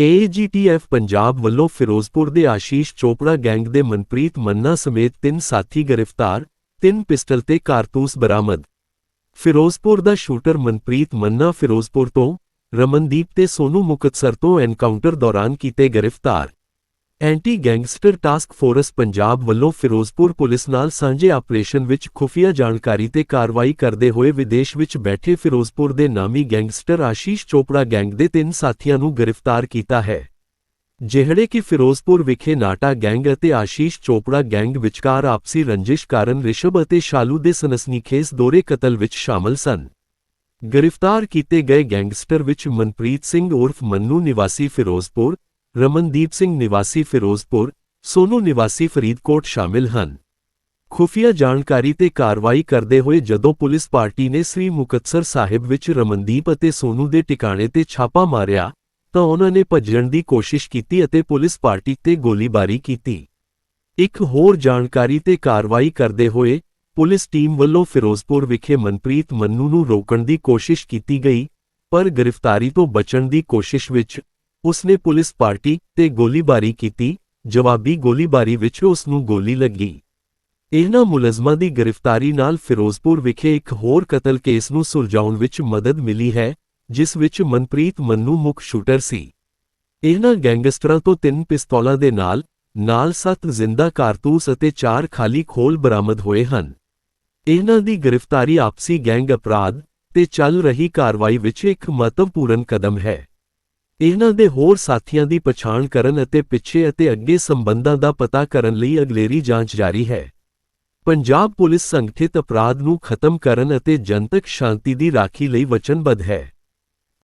AGTF Punjab ਵੱਲੋਂ ਫਿਰੋਜ਼ਪੁਰ ਦੇ ਆਸ਼ੀਸ਼ Chopra gang ਦੇ ਮਨਪ੍ਰੀਤ ਮੰਨਾ ਸਮੇਤ ਤਿੰਨ ਸਾਥੀ ਗ੍ਰਿਫਤਾਰ, ਤਿੰਨ ਪਿਸਟਲ ਤੇ ਕਾਰਤੂਸ ਬਰਾਮਦ। ਫਿਰੋਜ਼ਪੁਰ ਦਾ ਸ਼ੂਟਰ ਮਨਪ੍ਰੀਤ ਮੰਨਾ ਫਿਰੋਜ਼ਪੁਰ ਤੋਂ ਰਮਨਦੀਪ ਤੇ ਸੋਨੂ ਮੁਕਤਸਰ ਤੋਂ ਐਨਕਾਊਂਟਰ ਦੌਰਾਨ ਕੀਤੇ ਗ੍ਰਿਫਤਾਰ। Anti gangster task force Punjab ਵੱਲੋਂ ਫਿਰੋਜ਼ਪੁਰ ਪੁਲਿਸ ਨਾਲ ਸਾਂਝੇ ਆਪਰੇਸ਼ਨ ਵਿੱਚ ਖੁਫੀਆ ਜਾਣਕਾਰੀ ਤੇ ਕਾਰਵਾਈ ਕਰਦੇ ਹੋਏ ਵਿਦੇਸ਼ ਵਿੱਚ ਬੈਠੇ ਫਿਰੋਜ਼ਪੁਰ ਦੇ ਨਾਮੀ ਗੈਂਗਸਟਰ ਆਸ਼ੀਸ਼ ਚੋਪੜਾ ਗੈਂਗ ਦੇ ਤਿੰਨ ਸਾਥੀਆਂ ਨੂੰ ਗ੍ਰਿਫਤਾਰ ਕੀਤਾ ਹੈ। ਜਿਹੜੇ ਕਿ ਫਿਰੋਜ਼ਪੁਰ ਵਿਖੇ ਨਾਟਾ ਗੈਂਗ ਅਤੇ ਆਸ਼ੀਸ਼ ਚੋਪੜਾ ਗੈਂਗ ਵਿਚਕਾਰ ਆਪਸੀ ਰੰਜਿਸ਼ ਕਾਰਨ ਰਿਸ਼ਭ ਅਤੇ ਸ਼ਾਲੂ ਦੇ ਸਨਸਨੀਖੇਜ਼ ਦੋਰੇ ਕਤਲ ਵਿੱਚ ਸ਼ਾਮਲ ਸਨ। ਗ੍ਰਿਫਤਾਰ ਕੀਤੇ ਗਏ ਗੈਂਗਸਟਰ ਵਿੱਚ ਮਨਪ੍ਰੀਤ ਸਿੰਘ ਉਰਫ ਮੰਨੂ ਨਿਵਾਸੀ ਫਿਰੋਜ਼ਪੁਰ ਰਮਨਦੀਪ ਸਿੰਘ ਨਿਵਾਸੀ ਫਿਰੋਜ਼ਪੁਰ, ਸੋਨੂ ਨਿਵਾਸੀ ਫਰੀਦਕੋਟ ਸ਼ਾਮਿਲ ਹਨ। ਖੁਫੀਆ ਜਾਣਕਾਰੀ ਤੇ ਕਾਰਵਾਈ ਕਰਦੇ ਹੋਏ ਜਦੋਂ ਪੁਲਿਸ ਪਾਰਟੀ ਨੇ ਸ੍ਰੀ ਮੁਕਤਸਰ ਸਾਹਿਬ ਵਿੱਚ ਰਮਨਦੀਪ ਅਤੇ ਸੋਨੂ ਦੇ ਟਿਕਾਣੇ ਤੇ ਛਾਪਾ ਮਾਰਿਆ, ਤਾਂ ਉਹਨਾਂ ਨੇ ਭੱਜਣ ਦੀ ਕੋਸ਼ਿਸ਼ ਕੀਤੀ ਅਤੇ ਪੁਲਿਸ ਪਾਰਟੀ ਤੇ ਗੋਲੀਬਾਰੀ ਕੀਤੀ। ਇੱਕ ਹੋਰ ਜਾਣਕਾਰੀ ਤੇ ਕਾਰਵਾਈ ਕਰਦੇ ਹੋਏ, ਪੁਲਿਸ ਟੀਮ ਵੱਲੋਂ ਫਿਰੋਜ਼ਪੁਰ ਵਿਖੇ ਮਨਪ੍ਰੀਤ ਮੰਨੂ ਨੂੰ ਰੋਕਣ ਦੀ ਕੋਸ਼ਿਸ਼ ਕੀਤੀ ਗਈ, ਪਰ ਗ੍ਰਿਫਤਾਰੀ ਤੋਂ ਬਚਣ ਦੀ ਕੋਸ਼ਿਸ਼ ਵਿੱਚ ਉਸਨੇ ਪੁਲਿਸ ਪਾਰਟੀ ਤੇ ਗੋਲੀਬਾਰੀ ਕੀਤੀ, ਜਵਾਬੀ ਗੋਲੀਬਾਰੀ ਵਿੱਚ ਉਸ ਨੂੰ ਗੋਲੀ ਲੱਗੀ। ਇਹਨਾਂ ਮੁਲਜ਼ਮਾਂ ਦੀ ਗ੍ਰਿਫਤਾਰੀ ਨਾਲ ਫਿਰੋਜ਼ਪੁਰ ਵਿਖੇ ਇੱਕ ਹੋਰ ਕਤਲ ਕੇਸ ਨੂੰ ਸੁਲਝਾਉਣ ਵਿੱਚ ਮਦਦ ਮਿਲੀ ਹੈ, ਜਿਸ ਵਿੱਚ ਮਨਪ੍ਰੀਤ ਮੰਨੂ ਮੁੱਖ ਸ਼ੂਟਰ ਸੀ। ਇਹਨਾਂ ਗੈਂਗਸਟਰਾਂ ਤੋਂ ਤਿੰਨ ਪਿਸਤੌਲਾਂ ਦੇ ਨਾਲ ਨਾਲ ਸੱਤ ਜ਼ਿੰਦਾ ਕਾਰਤੂਸ ਅਤੇ ਚਾਰ ਖਾਲੀ ਖੋਲ ਬਰਾਮਦ ਹੋਏ ਹਨ। ਇਹਨਾਂ ਦੀ ਗ੍ਰਿਫਤਾਰੀ ਆਪਸੀ ਗੈਂਗ ਅਪਰਾਧ ਤੇ ਚੱਲ ਰਹੀ ਕਾਰਵਾਈ ਵਿੱਚ ਇੱਕ ਮਹੱਤਵਪੂਰਨ ਕਦਮ ਹੈ। ਇਹਨਾਂ ਦੇ ਹੋਰ ਸਾਥੀਆਂ ਦੀ ਪਛਾਣ ਕਰਨ ਅਤੇ ਪਿੱਛੇ ਅਤੇ ਅੱਗੇ ਸੰਬੰਧਾਂ ਦਾ ਪਤਾ ਕਰਨ ਲਈ ਅਗਲੇਰੀ ਜਾਂਚ ਜਾਰੀ ਹੈ। ਪੰਜਾਬ ਪੁਲਿਸ ਸੰਗਠਿਤ ਅਪਰਾਧ ਨੂੰ ਖਤਮ ਕਰਨ ਅਤੇ ਜਨਤਕ ਸ਼ਾਂਤੀ ਦੀ ਰਾਖੀ ਲਈ ਵਚਨਬੱਧ ਹੈ।